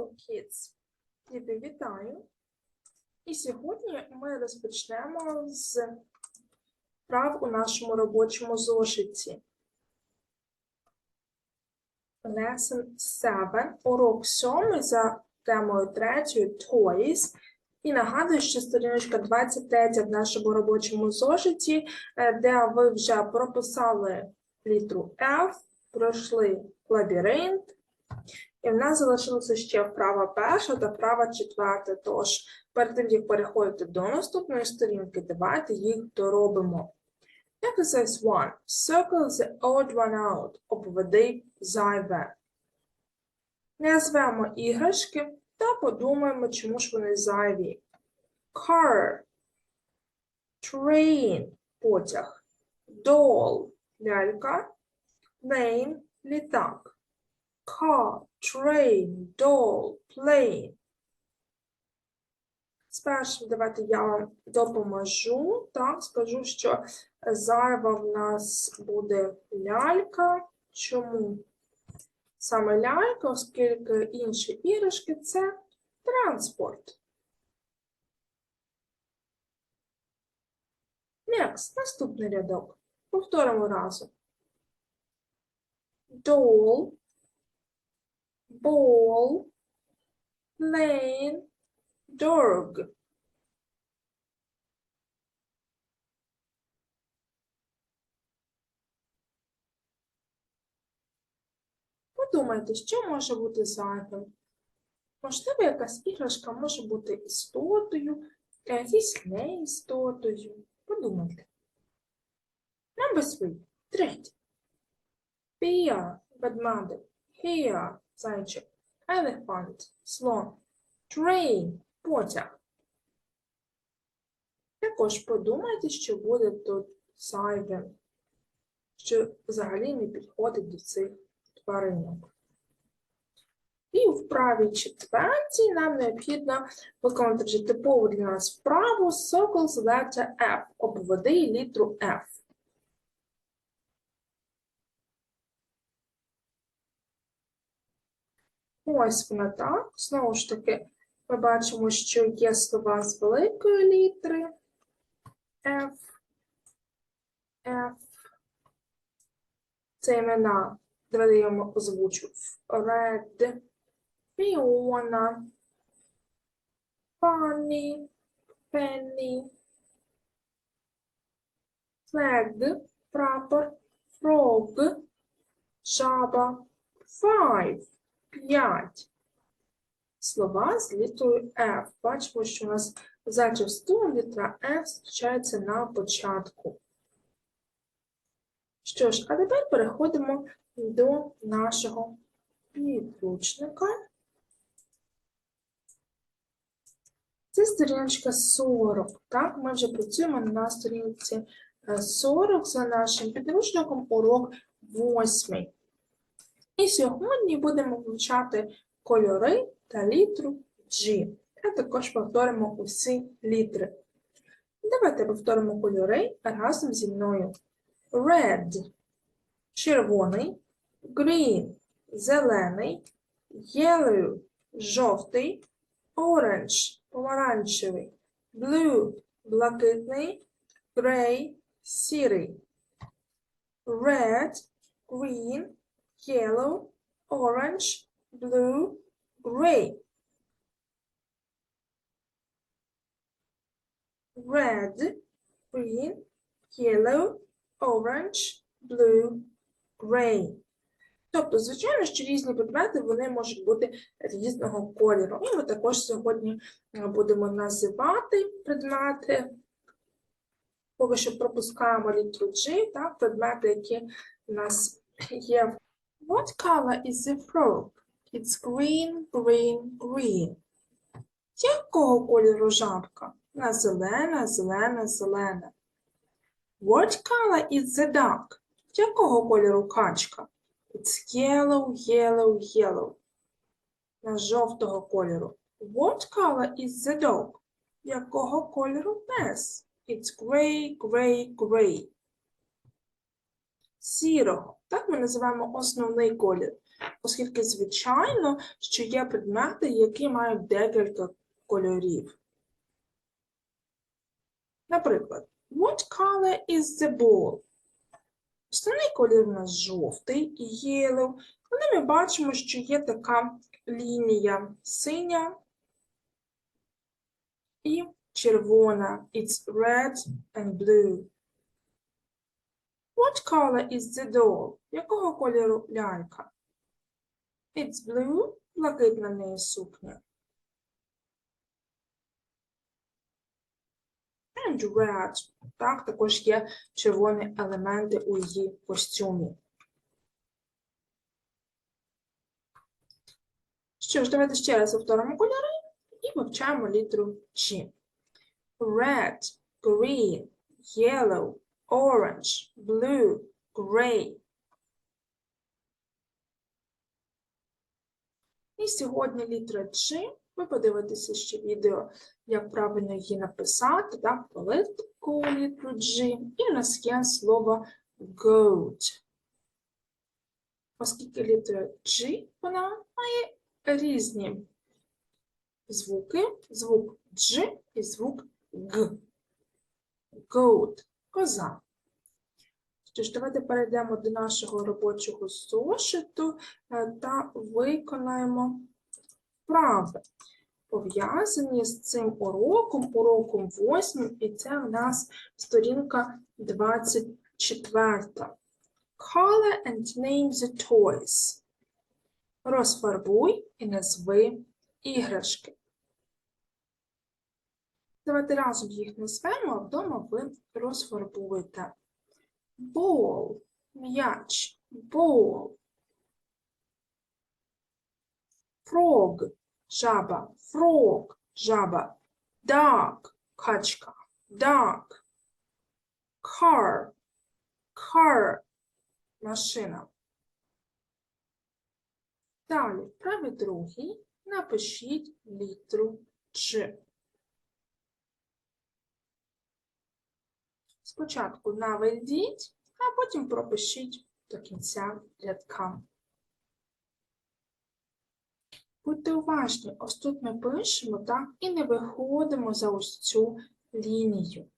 Hello, kids! Діти, вітаю! І сьогодні ми розпочнемо з прав у нашому робочому зошиті. Lesson 7, урок 7 за темою 3 Toys. І нагадую, що сторіночка 23 в нашому робочому зошиті, е, де ви вже прописали літру F, пройшли лабіринт, і в нас залишилося ще вправа перша та вправа четверта. Тож, перед тим, як переходити до наступної сторінки, давайте їх доробимо. Exercise 1. Circle the odd one out. Обведи зайве. Назвемо іграшки та подумаємо, чому ж вони зайві. Car. Train. Потяг. Doll. Лялька. Plane. Літак. Car, train, doll, plane. Спершу давайте я допоможу. Так, скажу, що зайва в нас буде лялька. Чому? Саме лялька, оскільки інші іграшки це транспорт. Next, наступний рядок. Повторимо разом. Doll, ball, plane, dog. Подумайте, що може бути зайвим? Можливо, якась іграшка може бути істотою, якісь не істотою. Подумайте. Number three. Третє. Bear, ведмедик. Here, зайчик. Elephant, слон. Train, потяг. Також подумайте, що буде тут зайвим, що взагалі не підходить до цих тваринок. І в вправі четвертій нам необхідно виконати вже типову для нас вправу Circle the letter F. Обведи літру F. Ось вона так. Знову ж таки, ми бачимо, що є слова з великої літери F, F. Це імена, вам озвучу. Red, Fiona, Fanny, Penny, Flag, прапор, Frog, жаба, Five. 5 слова з літерою F. Бачимо, що у нас за частину літера F зустрічається на початку. Що ж, а тепер переходимо до нашого підручника. Це сторіночка 40. Так, ми вже працюємо на сторінці 40 за нашим підручником урок 8. І сьогодні будемо вивчати кольори та літру G. А також повторимо усі літери. Давайте повторимо кольори разом зі мною. Red – червоний, green – зелений, yellow – жовтий, orange – помаранчевий, blue – блакитний, gray – сірий. Red, green – yellow, orange, blue, gray. Red, green, yellow, orange, blue, gray. Тобто, звичайно, що різні предмети вони можуть бути різного кольору. І ми також сьогодні е, будемо називати предмети. Поки що пропускаємо літру G, так, предмети, які у нас є в What color is the frog? It's green, green, green. Якого кольору жабка? На зелена, зелена, зелена. What color is the duck? Якого кольору качка? It's yellow, yellow, yellow. На жовтого кольору. What color is the dog? Якого кольору пес? It's gray, gray, gray. Сірого. Так ми називаємо основний колір. оскільки, звичайно, що є предмети, які мають декілька кольорів. Наприклад, what color is the ball? Основний колір у нас жовтий, yellow, але ми бачимо, що є така лінія синя і червона. It's red and blue. What color is the doll? Якого кольору лялька? It's blue, блакитна в неї сукня. And red. Так, також є червоні елементи у її костюмі. Що ж, давайте ще раз повторимо кольори і вивчаємо літеру G. Red, green, yellow, orange, blue, gray. І сьогодні літера G. Ви подивитеся ще відео, як правильно її написати, так, таку літеру G. І у нас є слово goat. Оскільки літера G, вона має різні звуки, звук G і звук Г. Goat – коза. Що ж, давайте перейдемо до нашого робочого зошиту е, та виконаємо вправи, пов'язані з цим уроком, уроком 8, і це в нас сторінка 24. Color and name the toys. Розфарбуй і назви іграшки. Давайте разом їх назвемо, а вдома ви розфарбуєте. Ball – м'яч, ball. Frog – жаба, frog – жаба. Duck – качка, duck. Car – car – машина. Далі, правий другий, напишіть літру G. Спочатку наведіть, а потім пропишіть до кінця рядка. Будьте уважні, ось тут ми пишемо так, і не виходимо за ось цю лінію.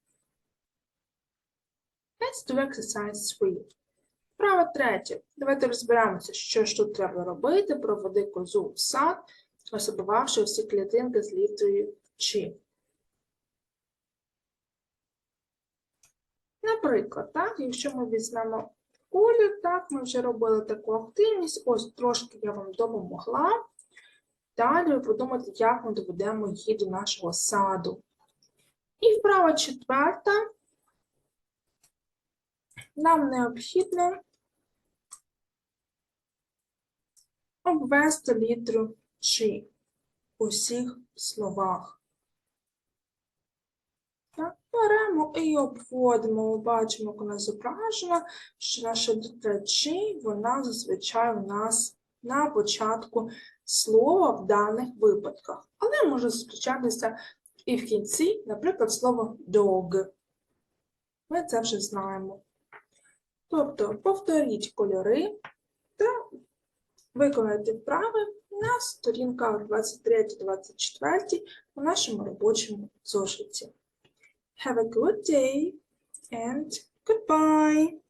Let's do exercise 3. Право третє. Давайте розберемося, що ж тут треба робити. Проведи козу в сад, особливавши всі клітинки з літерою G. Наприклад, так, якщо ми візьмемо колір, так, ми вже робили таку активність, ось трошки я вам допомогла. Далі ви подумайте, як ми доведемо її до нашого саду. І вправа четверта. Нам необхідно обвести літеру G у всіх словах. Беремо і обводимо, Ми бачимо, як вона зображена, що наша літера G, вона зазвичай у нас на початку слова в даних випадках. Але може зустрічатися і в кінці, наприклад, слово dog. Ми це вже знаємо. Тобто повторіть кольори та виконайте вправи на сторінках 23-24 у нашому робочому зошиті. Have a good day and goodbye!